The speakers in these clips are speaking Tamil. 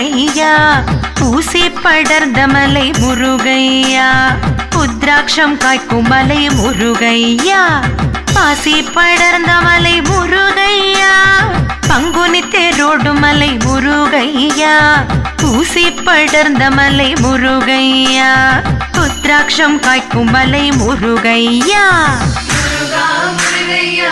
முருகையா பூசி படர்ந்த மலை முருகையா புத்ராட்சம் காய்க்கும் மலை முருகையா பாசி படர்ந்த மலை முருகையா பங்குனி தேரோடு மலை முருகையா பூசி படர்ந்த மலை முருகையா புத்ராட்சம் காய்க்கும் மலை முருகையா. முருகா முருகையா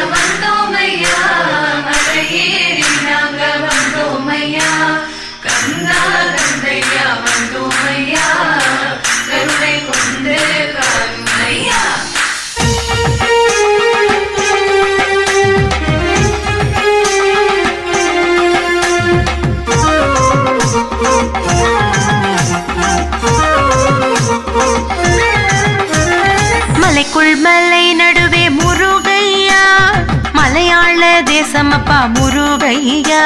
தேசமப்பா முருகையா?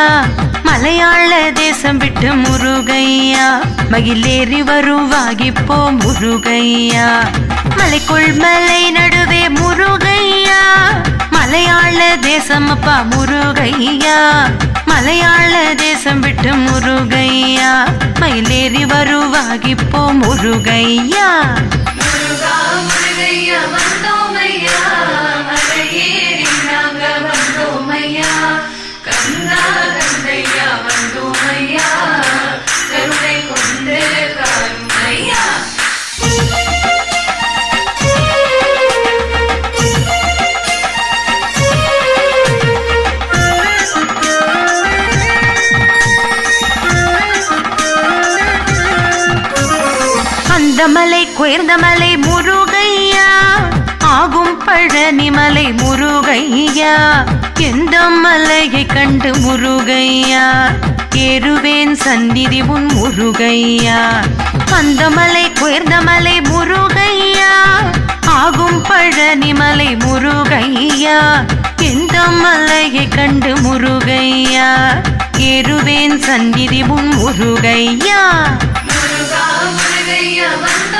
மலையாள தேசம் விட்டு முருகையா? மகிழேறி வருவாகி போ முருகையா? மலைக்குள் மலை நடுவே முருகையா? மலையாள தேசம் அப்பா முருகையா? மலையாள தேசம் விட்டு முருகையா? மயிலேறி வருவாகி போ முருகையா? முருகா முருகையா அந்த மலை குயர்ந்த மலை முருகையா? ஆகும் பழனி மலை முருகையா? எந்த மலையை கண்டு முருகையா? ஏறுவேன் சந்நிதி உன் முருகையா? அந்த மலை குயர்ந்த மலை முருகையா? ஆகும் பழனி மலை முருகையா? எந்த மலையை கண்டு முருகையா? ஏறுவேன் சந்நிதி உன் முருகையா? முருகா முருகையா வந்தோமையா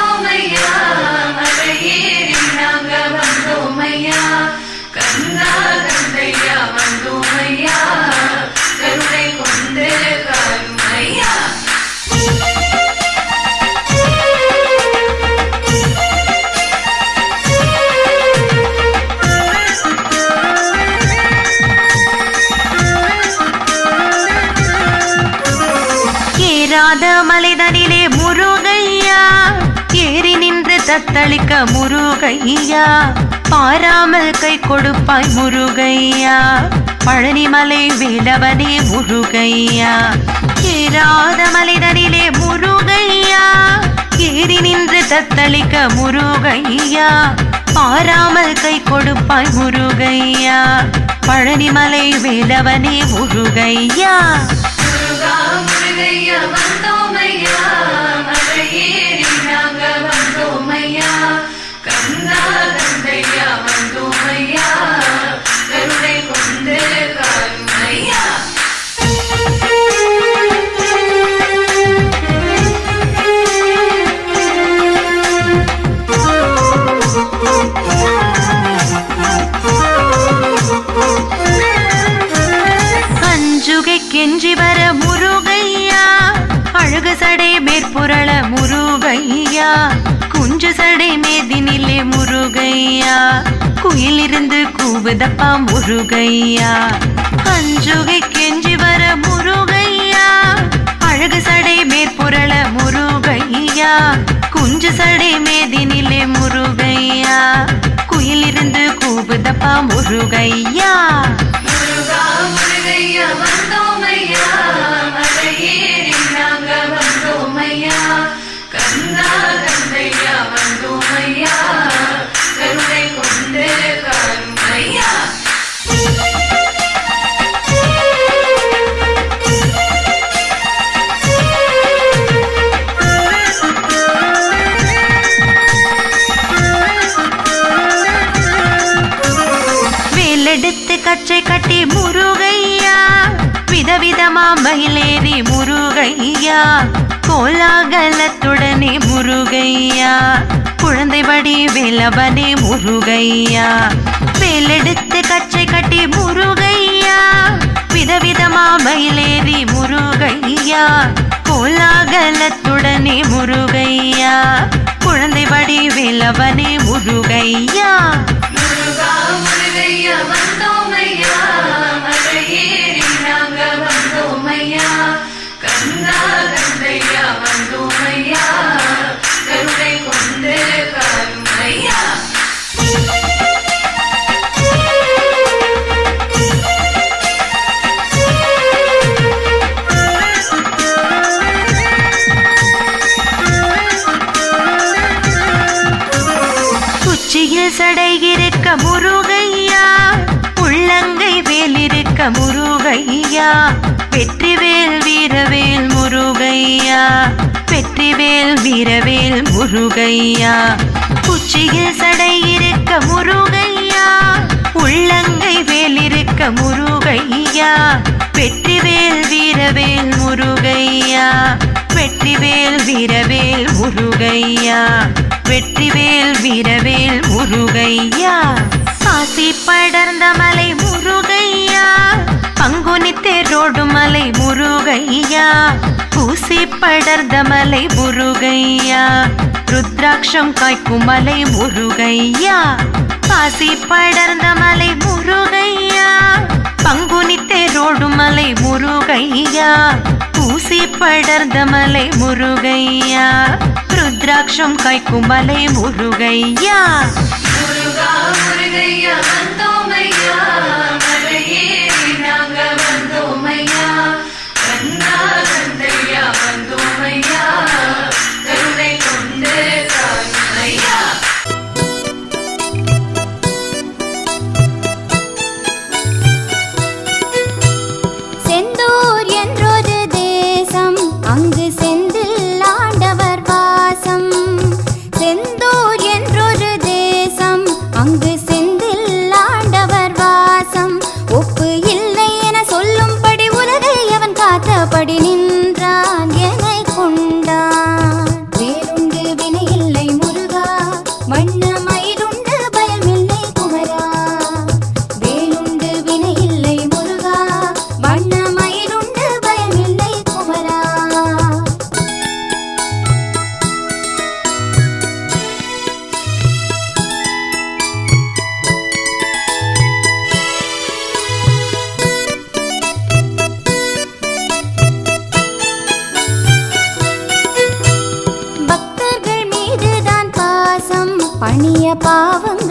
அளிக்க முருகையா? பாராமல் கை கொடுப்பாய் முருகையா? பழனிமலை வேலவனே முருகையா? ஏறாத மலைதனிலே முருகையா? ஏறி நின்று தத்தளிக்க முருகையா? பாராமல் கை கொடுப்பாய் முருகையா? பழனிமலை வேலவனே முருகையா? முருகா முருகையா அழகு சடை மேற்புரள முருகையா? குஞ்சு சடை மேதினிலே முருகையா? குயிலிருந்து கூவுதப்பா முருகையா? அஞ்சுகை கெஞ்சி வர முருகையா? அழகு சடை மேற்புரள முருகையா? குஞ்சு சடை மேதினிலே முருகையா? குயிலிருந்து கூவுதப்பா முருகையா? முருகா முருகையா வந்தோமையா? முருகையா கோலாகலத்துடனே முருகையா குழந்தைபடி விலவனே முருகையா வேலெடுத்து கச்சை கட்டி முருகையா விதவிதமா மயிலேறி முருகையா கோலாகலத்துடனே முருகையா குழந்தைபடி விலவனே முருகையா. முருகா முருகையா வந்தோம். முருகையா குச்சியில் சடை இருக்க முருகையா உள்ளங்கை வேல் இருக்க முருகையா வெற்றிவேல் வீரவேல் முருகையா வெற்றிவேல் வீரவேல் முருகையா வெற்றிவேல் வீரவேல் முருகையா. ஆசி படர்ந்த மலை முருகையா பங்குனித்தே ரோடு மலை முருகையா. பூசி படர்ந்த மலை முருகையா. ருத்ராட்சம் காய்க்கும் மலை முருகையா. பாசி படர்ந்த மலை முருகையா. பங்குனித்தே ரோடு மலை முருகையா. பூசி படர்ந்த மலை முருகையா. ருத்ராட்சம் காய்க்கும் மலை முருகையா. முருகா முருகையா பண்ணிய பாவம்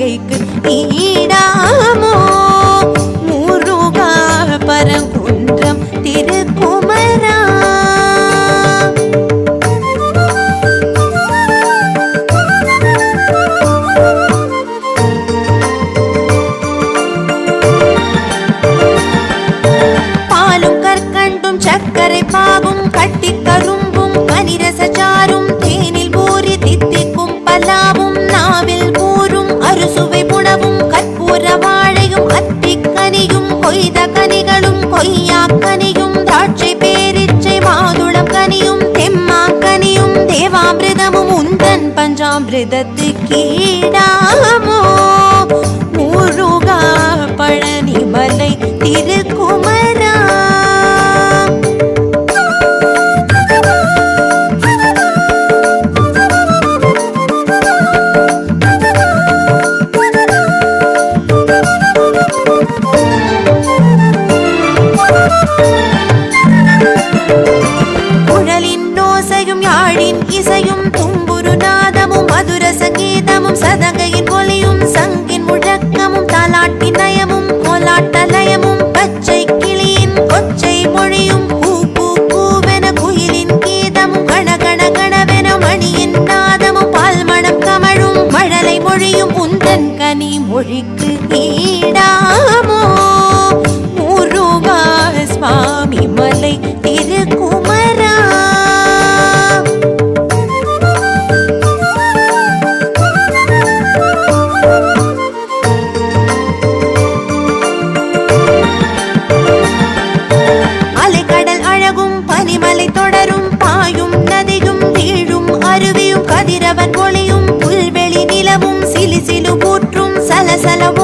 பகைக்கு ஈடாமோ? முருகா பரங்குன்றம் திருக்குமரா? பாலும் கற்கண்டும் சக்கர கொய்யா கனியும் திராட்சை பேரிச்சை மாதுளம் கனியும் தெம்மா கனியும் தேவாமிரதமும் உந்தன் பஞ்சாமிரதத்துக்கே.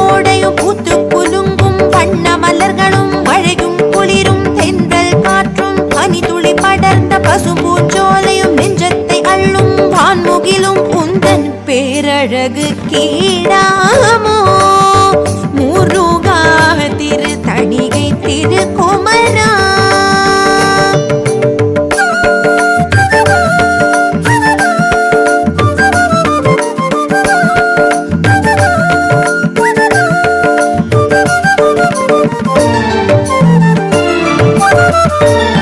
பூவோடையும் பூத்து குலுங்கும் வண்ண மலர்களும் அழகும் குளிரும் தென்றல் காற்றும் பனி துளி படர்ந்த பசும்பூஞ்சோலையும் நெஞ்சத்தை அள்ளும் வான்முகிலும் உந்தன் கீழா. Música